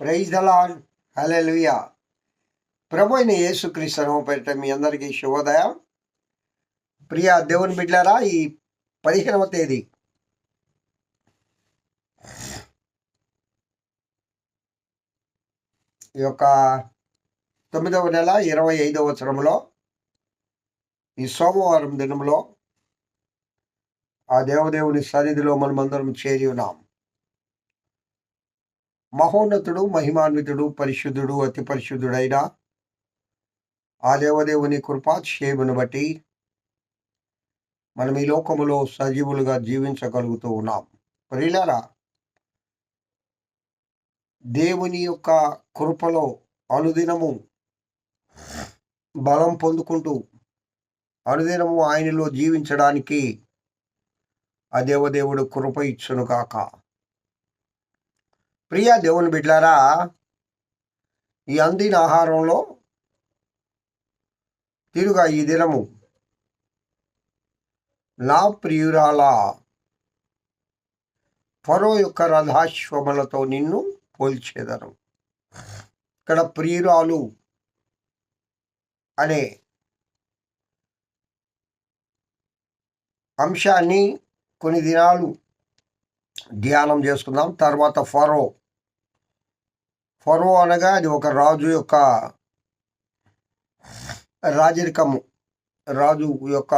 Praise దలాన్ hallelujah ప్రభు అయిన యేసుక్రీస్తు పేరిట మీ అందరికీ శుభోదయం. ప్రియ దేవుని బిడ్డారా ఈ పదిహేనవ తేదీ. ఈ యొక్క తొమ్మిదవ నెల ఇరవై ఐదవ సంవత్సరంలో ఈ సోమవారం దినంలో ఆ దేవదేవుని సన్నిధిలో మనమందరం చేరి ఉన్నాం. మహోన్నతుడు మహిమాన్వితుడు పరిశుద్ధుడు అతి పరిశుద్ధుడైన ఆ దేవదేవుని కృపాక్షేమును బట్టి మనం ఈ లోకములో సజీవులుగా జీవించగలుగుతూ ఉన్నాం. ప్రియులారా దేవుని యొక్క కృపలో అనుదినము బలం పొందుకుంటూ అనుదినము ఆయనలో జీవించడానికి ఆ దేవదేవుడు కృప ఇచ్చును కాక ప్రియ దేవుని బిడ్లారా ఈ అందిన ఆహారంలో తిరుగా ఈ దినము నా ప్రియురాల ఫరో యొక్క రథాశ్వములతో నిన్ను పోల్చేదను. ఇక్కడ ప్రియురాలు అనే అంశాన్ని కొన్ని దినాలు ధ్యానం చేసుకుందాం. తర్వాత ఫరో. ఫరో అనగా అది ఒక రాజు యొక్క రాజరికము. రాజు యొక్క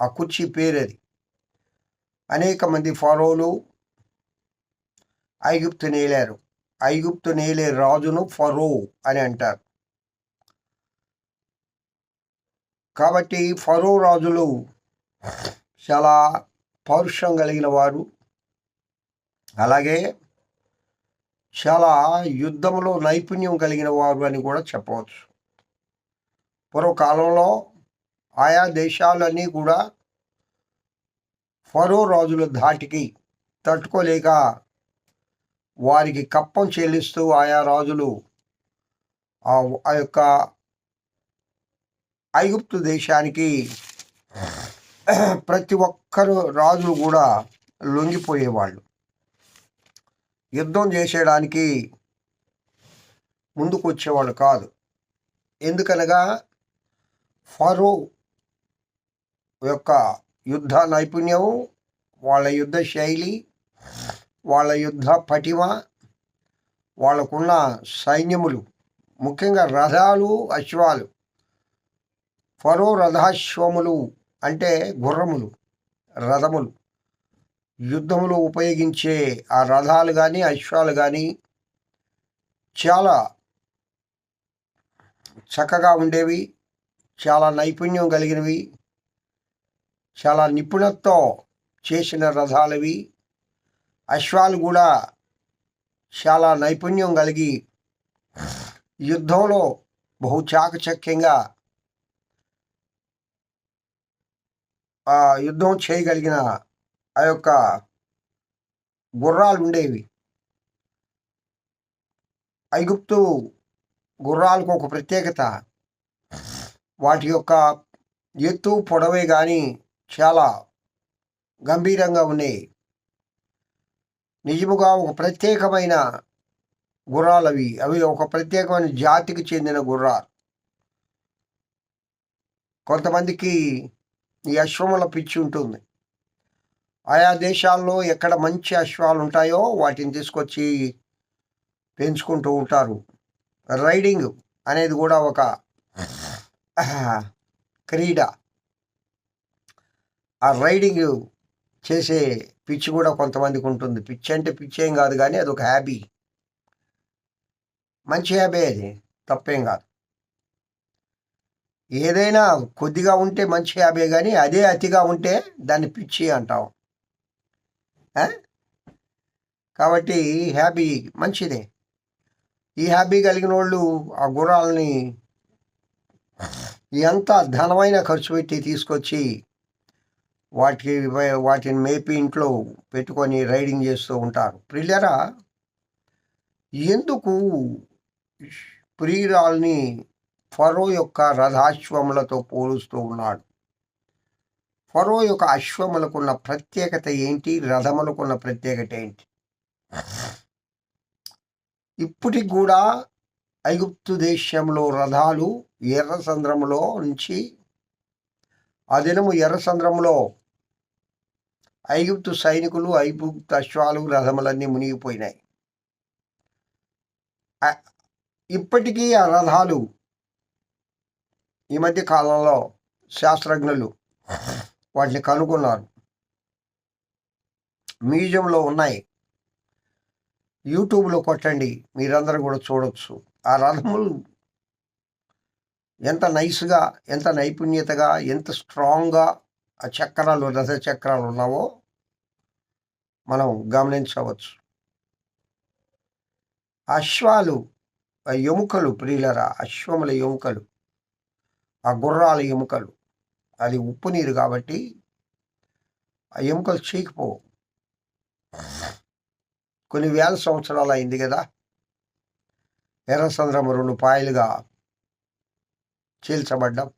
ఆ కుర్చీ పేరది. అనేక మంది ఫరోలు ఐగుప్తు నేలారు. ఐగుప్తు నేలే రాజును ఫరో అని అంటారు. కాబట్టి ఫరో రాజులు చాలా పౌరుషం కలిగిన వారు. అలాగే చాలా యుద్ధంలో నైపుణ్యం కలిగిన వారు అని కూడా చెప్పవచ్చు. పూర్వకాలంలో ఆయా దేశాలన్నీ కూడా ఫరో రాజుల ధాటికి తట్టుకోలేక వారికి కప్పం చెల్లిస్తూ ఆయా రాజులు ఆ యొక్క ఐగుప్తు దేశానికి ప్రతి ఒక్కరు రాజులు కూడా లొంగిపోయేవాళ్ళు. యుద్ధం చేసేయడానికి ముందుకు వచ్చేవాళ్ళు కాదు. ఎందుకనగా ఫరో యొక్క యుద్ధ నైపుణ్యం వాళ్ళ యుద్ధ శైలి వాళ్ళ యుద్ధ పటిమ వాళ్ళకున్న సైన్యములు ముఖ్యంగా రథాలు అశ్వాలు ఫరో రథాశ్వములు అంటే గుర్రములు రథములు. యుద్ధములో ఉపయోగించే ఆ రథాలు కానీ అశ్వాలు కానీ చాలా చక్కగా ఉండేవి చాలా నైపుణ్యం కలిగినవి చాలా నిపుణతతో చేసిన రథాలవి. అశ్వాలు కూడా చాలా నైపుణ్యం కలిగి యుద్ధంలో బహు చాకచక్యంగా ఆ యుద్ధం చేయగలిగిన ఆ యొక్క గుర్రాలు ఉండేవి. ఐగుప్తు గుర్రాలకు ఒక ప్రత్యేకత. వాటి యొక్క ఎత్తు పొడవే కానీ చాలా గంభీరంగా ఉన్నాయి. నిజముగా ఒక ప్రత్యేకమైన గుర్రాలు అవి. అవి ఒక ప్రత్యేకమైన జాతికి చెందిన గుర్రాలు. కొంతమందికి ఈ అశ్వముల పిచ్చి ఉంటుంది. ఆయా దేశాల్లో ఎక్కడ మంచి అశ్వాలు ఉంటాయో వాటిని తీసుకొచ్చి పెంచుకుంటూ ఉంటారు. రైడింగ్ అనేది కూడా ఒక క్రీడ. ఆ రైడింగ్ చేసే పిచ్చి కూడా కొంతమందికి ఉంటుంది. పిచ్చి అంటే పిచ్చి ఏం కాదు కానీ అది ఒక హ్యాబీ. మంచి హ్యాబీ అది. తప్పేం కాదు. ఏదైనా కొద్దిగా ఉంటే మంచి హ్యాబీ కానీ అదే అతిగా ఉంటే దాన్ని పిచ్చి అంటాం కాబట్టి హ్యాబీ మంచిదే. ఈ హ్యాబీ కలిగిన వాళ్ళు ఆ గుర్రాలని ఎంత ధనమైన ఖర్చు పెట్టి తీసుకొచ్చి వాటికి వాటిని మేపి ఇంట్లో పెట్టుకొని రైడింగ్ చేస్తూ ఉంటారు. ప్రిల్లరా ఎందుకు ప్రియురాల్ని ఫరో యొక్క రథాశ్వములతో పోలుస్తూ ఉన్నాడు. ఫరో యొక్క అశ్వములకున్న ప్రత్యేకత ఏంటి? రథములకున్న ప్రత్యేకత ఏంటి? ఇప్పటికి కూడా ఐగుప్తు దేశంలో రథాలు ఎర్ర సంద్రములో నుంచి ఆ దినము ఎర్ర సంద్రములో ఐగుప్తు సైనికులు ఐగుప్తు అశ్వాలు రథములన్నీ మునిగిపోయినాయి. ఇప్పటికీ ఆ రథాలు ఈ మధ్య కాలంలో శాస్త్రజ్ఞులు వాటిని కనుగొన్నారు. మ్యూజియంలో ఉన్నాయి. యూట్యూబ్లో కొట్టండి మీరందరూ కూడా చూడవచ్చు ఆ రథములు ఎంత నైస్గా ఎంత నైపుణ్యతగా ఎంత స్ట్రాంగ్గా ఆ చక్రాలు రథ చక్రాలు ఉన్నావో మనం గమనించవచ్చు. అశ్వాలు ఆ ఎముకలు ప్రియులరా అశ్వముల ఎముకలు. ఆ గుర్రాల ఎముకలు. అది ఉప్పు నీరు కాబట్టి ఆ ఎముకలు చీకిపోవు. కొన్ని వేల సంవత్సరాలు అయింది కదా? ఎర్రసంద్రం రెండు పాయలుగా చీల్చబడ్డం.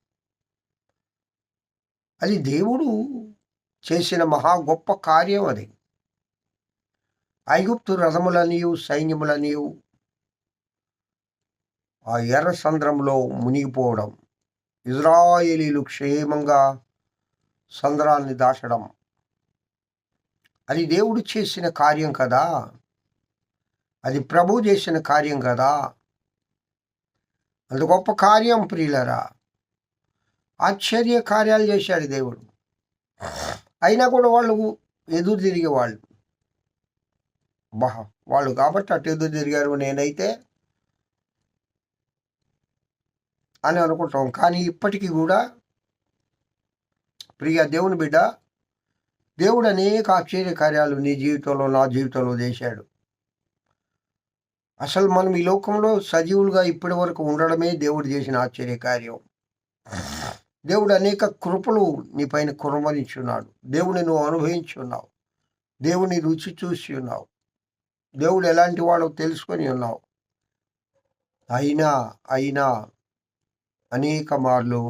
అది దేవుడు చేసిన మహా గొప్ప కార్యం అది. ఐగుప్తు రథములనియు సైన్యములనియు ఆ ఎర్ర సంద్రంలో మునిగిపోవడం. ఇజ్రాయేలీలు క్షేమంగా సంద్రాన్ని దాటడం. అది దేవుడు చేసిన కార్యం కదా. అది ప్రభు చేసిన కార్యం కదా. అంత గొప్ప కార్యం ప్రియులరా. ఆశ్చర్య కార్యాలు చేశాడు దేవుడు. అయినా కూడా వాళ్ళు ఎదురు తిరిగే వాళ్ళు. బా వాళ్ళు కాబట్టి అటు ఎదురు తిరిగారు. నేనైతే అని అనుకుంటాం. కానీ ఇప్పటికీ కూడా ప్రియ దేవుని బిడ్డ దేవుడు అనేక ఆశ్చర్య కార్యాలు నీ జీవితంలో నా జీవితంలో చేశాడు. అసలు మనం ఈ లోకంలో సజీవులుగా ఇప్పటి వరకు ఉండడమే దేవుడు చేసిన ఆశ్చర్య కార్యం. దేవుడు అనేక కృపలు నీ పైన కురమరించున్నాడు దేవుని నువ్వు అనుభవించి ఉన్నావు దేవుని రుచి చూసి ఉన్నావు. దేవుడు ఎలాంటి వాడో తెలుసుకొని ఉన్నావు. అయినా అయినా అనేక మార్లు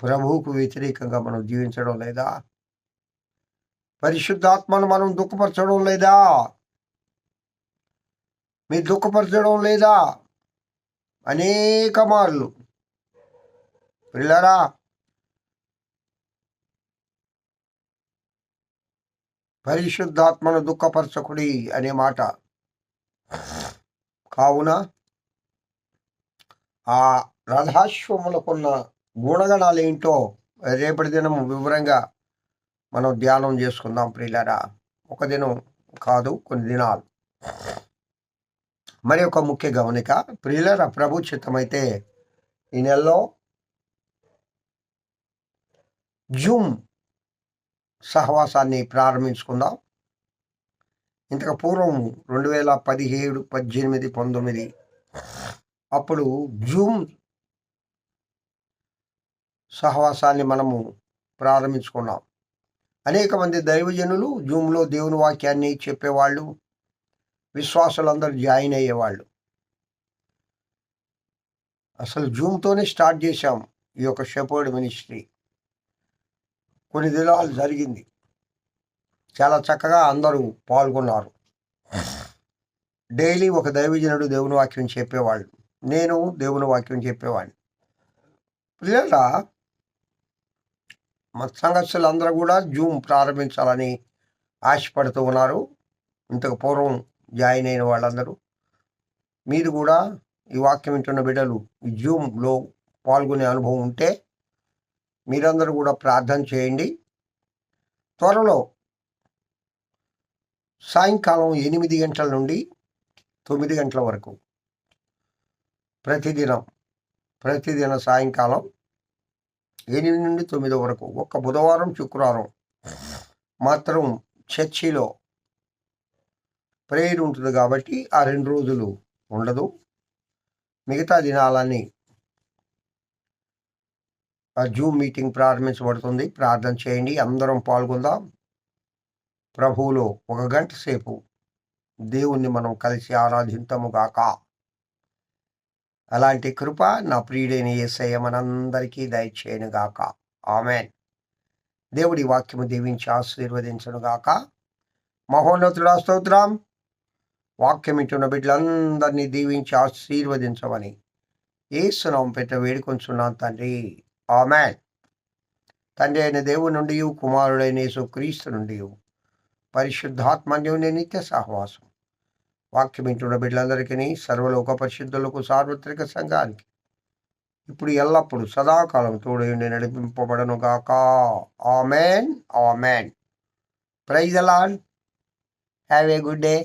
ప్రభువుకు వ్యతిరేకంగా మనం జీవించడం లేదా పరిశుద్ధాత్మను మనం దుఃఖపరచడం లేదా? మీరు దుఃఖపరచడం లేదా? అనేక మార్లు పిల్లరా పరిశుద్ధాత్మను దుఃఖపరచకుడి అనే మాట. కావున ఆ రథాశ్వములకున్న గుణగణాలు ఏంటో రేపటి దినం వివరంగా మనం ధ్యానం చేసుకుందాం ప్రియులారా. ఒక దినం కాదు కొన్ని దినాలు. మరి ఒక ముఖ్య గమనిక ప్రియులరా ప్రభు చిత్తమైతే ఈ నెలలో జూమ్ సహవాసాన్ని ప్రారంభించుకుందాం. ఇంతకు పూర్వం రెండు వేల పదిహేడు పద్దెనిమిది పంతొమ్మిది అప్పుడు జూమ్ సహవాసాన్ని మనము ప్రారంభించుకున్నాం. అనేక మంది దైవజనులు జూమ్లో దేవుని వాక్యాన్ని చెప్పేవాళ్ళు విశ్వాసులందరూ జాయిన్ అయ్యేవాళ్ళు. అసలు జూమ్తోనే స్టార్ట్ చేశాం ఈ యొక్క షెపర్డ్ మినిస్ట్రీ. కొన్ని దినాలు జరిగింది. చాలా చక్కగా అందరూ పాల్గొన్నారు. డైలీ ఒక దైవజనుడు దేవుని వాక్యం చెప్పేవాళ్ళు. నేను దేవుని వాక్యం చెప్పేవాడిని. పిల్లల మా సంఘస్థులందరూ కూడా జూమ్ ప్రారంభించాలని ఆశపడుతూ ఉన్నారు. ఇంతకు పూర్వం జాయిన్ అయిన వాళ్ళందరూ. మీరు కూడా ఈ వాక్యం వింటున్న బిడ్డలు ఈ జూమ్లో పాల్గొనే అనుభవం ఉంటే మీరందరూ కూడా ప్రార్థన చేయండి. త్వరలో సాయంకాలం ఎనిమిది గంటల నుండి తొమ్మిది గంటల వరకు ప్రతిదినం ప్రతిదిన సాయంకాలం ఎనిమిది నుండి తొమ్మిది వరకు ఒక్క బుధవారం శుక్రవారం మాత్రం చర్చిలో ప్రేయర్ ఉంటుంది కాబట్టి ఆ రెండు రోజులు ఉండదు. మిగతా దినాలని ఆ జూమ్ మీటింగ్ ప్రారంభించబడుతుంది. ప్రార్థన చేయండి. అందరం పాల్గొందాం. ప్రభువులో ఒక గంట సేపు దేవుణ్ణి మనం కలిసి ఆరాధింతము కాక అలాంటి కృప నా ప్రియుడైన ఏసయ్య మనందరికీ దయచేయను గాక ఆమెన్. దేవుడి వాక్యము దీవించి ఆశీర్వదించనుగాక మహోన్నతుడా స్తోత్రం. వాక్యం ఇంటున్న బిడ్డలందరినీ దీవించి ఆశీర్వదించమని ఏసునాం పెట్ట వేడుకొంచున్నాను తండ్రి. ఆమెన్. తండ్రి అయిన దేవుడి నుండి కుమారుడైన యేసు క్రీస్తు నుండి పరిశుద్ధాత్మన్యుని నిత్య సహవాసం. వాక్యం ఇంటున్న బిడ్డలందరికీ సర్వలోక పరిశుద్ధులకు సార్వత్రిక సంఘానికి. ఇప్పుడు ఎల్లప్పుడు సదాకాలం తోడయుండి నడిపింపబడను గాక amen amen. Praise Alan have a good day.